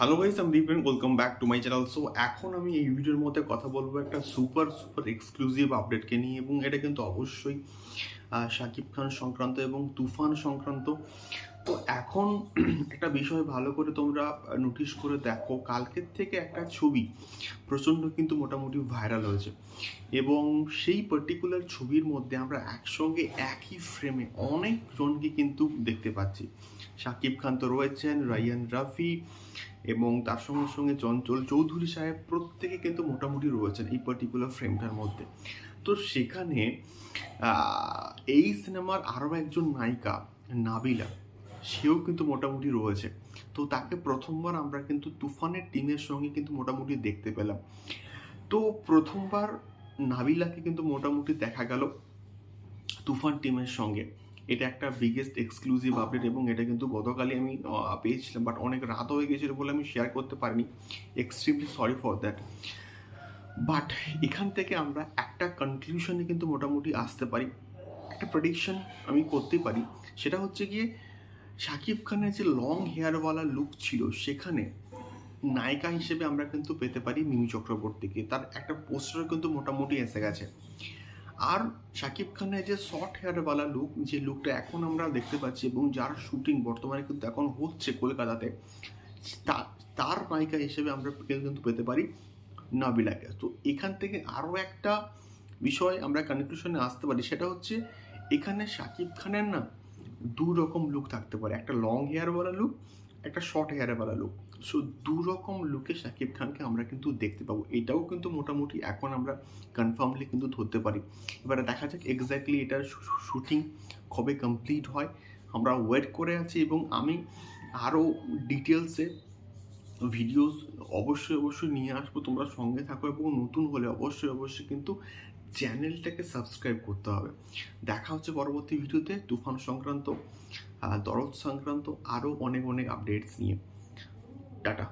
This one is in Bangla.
হ্যালো গাইস আমি Dipen welcome back to my channel so এখন আমি এই ভিডিওর মধ্যে কথা বলব একটা সুপার সুপার এক্সক্লুসিভ আপডেটকে নিয়ে এবং এটা কিন্তু অবশ্যই শাকিব খান সংক্রান্ত এবং তুফান সংক্রান্ত। তো এখন একটা বিষয় ভালো করে তোমরা নোটিশ করে দেখো, কালকের থেকে একটা ছবি প্রচণ্ড কিন্তু মোটামুটি ভাইরাল হয়েছে এবং সেই পার্টিকুলার ছবির মধ্যে আমরা একসঙ্গে একই ফ্রেমে অনেকজনকে কিন্তু দেখতে পাচ্ছি। শাকিব খান তো রয়েছেন, রায়ান রাফি এবং তার সঙ্গে সঙ্গে চঞ্চল চৌধুরী সাহেব প্রত্যেকে কিন্তু মোটামুটি রয়েছেন এই পার্টিকুলার ফ্রেমটার মধ্যে। তো সেখানে এই সিনেমার আরও একজন নায়িকা, নাবিলা সেও কিন্তু মোটামুটি রয়েছে। তো তাকে প্রথমবার আমরা কিন্তু তুফানের টিমের সঙ্গে কিন্তু মোটামুটি দেখতে পেলাম। তো প্রথমবার নাবিলাকে কিন্তু মোটামুটি দেখা গেল তুফান টিমের সঙ্গে। এটা একটা বিগেস্ট এক্সক্লুসিভ আপডেট এবং এটা কিন্তু গতকালই আমি পেয়েছিলাম বাট অনেক রাত হয়ে গেছিল বলে আমি শেয়ার করতে পারিনি। Extremely sorry for that but এখান থেকে আমরা একটা কনক্লুশনে কিন্তু মোটামুটি আসতে পারি। একটা প্রেডিকশন আমি করতে পারি। সেটা হচ্ছে গিয়ে শাকিব খানের যে লং হেয়ারওয়ালা লুক ছিল, সেখানে নায়িকা হিসেবে আমরা কিন্তু পেতে পারি মিমি চক্রবর্তীকে। তার একটা পোস্টার কিন্তু মোটামুটি এসে গেছে। আর শাকিব খানের যে শর্ট হেয়ারওয়ালা লুক যে লুকটা এখন আমরা দেখতে পাচ্ছি এবং যার শুটিং বর্তমানে কিন্তু এখন হচ্ছে কলকাতাতে তার নায়িকা হিসেবে আমরা কিন্তু পেতে পারি নাবিলাকে। তো এখান থেকে আরও একটা বিষয় আমরা কনক্লুশনে আসতে পারি, সেটা হচ্ছে এখানে শাকিব খানের না দু রকম লুক থাকতে পারে। একটা লং হেয়ারওয়ালা লুক একটা শর্ট হেয়ারওয়ালা লুক সো দু রকম লুকে শাকিব খানকে আমরা কিন্তু দেখতে পাবো। এটাও কিন্তু মোটামুটি এখন আমরা কনফার্মলি কিন্তু ধরতে পারি। এবারে দেখা যাক এক্স্যাক্টলি এটার শুটিং কবে কমপ্লিট হয়। আমরা ওয়েট করে আছি এবং আমি আরও ডিটেলসে ভিডিওস অবশ্যই অবশ্যই নিয়ে আসব। তোমরা সঙ্গে থাকো এবং নতুন হলে অবশ্যই অবশ্যই কিন্তু চ্যানেলটাকে সাবস্ক্রাইব করতে হবে। দেখা হচ্ছে পরবর্তী ভিডিওতে, তুফান সংক্রান্ত দরদ সংক্রান্ত আরও অনেক অনেক আপডেটস নিয়ে। টাটা।